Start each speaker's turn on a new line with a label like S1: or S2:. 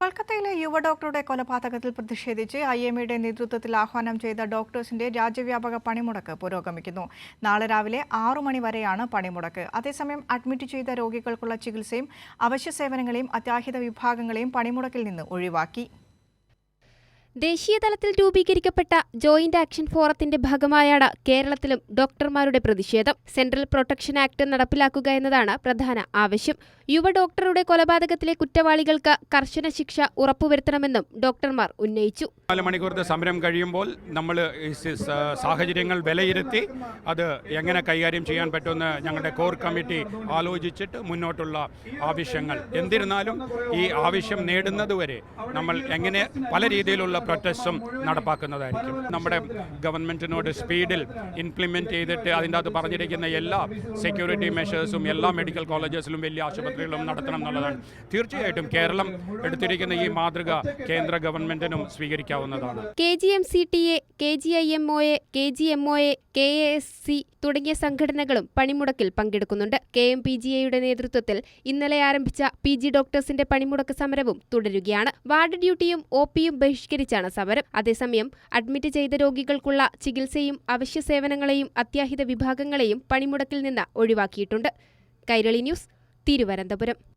S1: കൊൽക്കത്തയിലെ യുവ ഡോക്ടറുടെ കൊലപാതകത്തിൽ പ്രതിഷേധിച്ച് ഐ എം എയുടെ നേതൃത്വത്തിൽ ആഹ്വാനം ചെയ്ത ഡോക്ടേഴ്സിന്റെ രാജ്യവ്യാപക പണിമുടക്ക് പുരോഗമിക്കുന്നു. നാളെ രാവിലെ ആറു മണി വരെയാണ് പണിമുടക്ക്. അതേസമയം അഡ്മിറ്റ് ചെയ്ത രോഗികൾക്കുള്ള ചികിത്സയും അവശ്യ സേവനങ്ങളെയും അത്യാഹിത വിഭാഗങ്ങളെയും പണിമുടക്കിൽ നിന്ന് ഒഴിവാക്കി.
S2: ദേശീയ തലത്തിൽ രൂപീകരിക്കപ്പെട്ട ജോയിന്റ് ആക്ഷൻ ഫോറത്തിന്റെ ഭാഗമായാണ് കേരളത്തിലും ഡോക്ടർമാരുടെ പ്രതിഷേധം. സെൻട്രൽ പ്രൊട്ടക്ഷൻ ആക്ട് നടപ്പിലാക്കുക എന്നതാണ് പ്രധാന ആവശ്യം. യുവ ഡോക്ടറുടെ കൊലപാതകത്തിലെ കുറ്റവാളികൾക്ക് കർശന ശിക്ഷ ഉറപ്പുവരുത്തണമെന്നും ഡോക്ടർമാർ ഉന്നയിച്ചു.
S3: നാല് മണിക്കൂറത്തെ സമരം കഴിയുമ്പോൾ നമ്മൾ സാഹചര്യങ്ങൾ വിലയിരുത്തി അത് എങ്ങനെ കൈകാര്യം ചെയ്യാൻ പറ്റുമെന്ന് ഞങ്ങളുടെ കോർ കമ്മിറ്റി ആലോചിച്ചിട്ട് മുന്നോട്ടുള്ള ആവശ്യങ്ങൾ. എന്നിരുന്നാലും ഈ ആവശ്യം നേടുന്നതുവരെ നമ്മൾ എങ്ങനെ പല രീതിയിലുള്ള പ്രൊട്ടസ്റ്റും നടപ്പാക്കുന്നതായിരിക്കും. നമ്മുടെ ഗവൺമെന്റിനോട് സ്പീഡിൽ ഇംപ്ലിമെന്റ് ചെയ്തിട്ട് അതിന്റെ അകത്ത് പറഞ്ഞിരിക്കുന്ന എല്ലാ സെക്യൂരിറ്റി മെഷേഴ്സും എല്ലാ മെഡിക്കൽ കോളേജസിലും വലിയ ആശുപത്രികളിലും നടത്തണം എന്നുള്ളതാണ്. തീർച്ചയായിട്ടും കേരളം എടുത്തിരിക്കുന്ന ഈ മാതൃക കേന്ദ്ര ഗവൺമെന്റിനും സ്വീകരിക്കാവുന്നതാണ്.
S2: K G M C T A K G I M O A K G M O A K S C തുടങ്ങിയ സംഘടനകളും പണിമുടക്കിൽ പങ്കെടുക്കുന്നുണ്ട്. കെ എം പി ജി എയുടെ നേതൃത്വത്തിൽ ഇന്നലെ ആരംഭിച്ച പി ജി ഡോക്ടേഴ്സിന്റെ പണിമുടക്ക് സമരവും തുടരുകയാണ്. വാർഡ് ഡ്യൂട്ടിയും ഒ പിയും ബഹിഷ്കരിച്ചാണ് സമരം. അതേസമയം അഡ്മിറ്റ് ചെയ്ത രോഗികൾക്കുള്ള ചികിത്സയും അവശ്യ സേവനങ്ങളെയും അത്യാഹിത വിഭാഗങ്ങളെയും പണിമുടക്കിൽ നിന്ന് ഒഴിവാക്കിയിട്ടുണ്ട്. കൈരളി ന്യൂസ് തിരുവനന്തപുരം.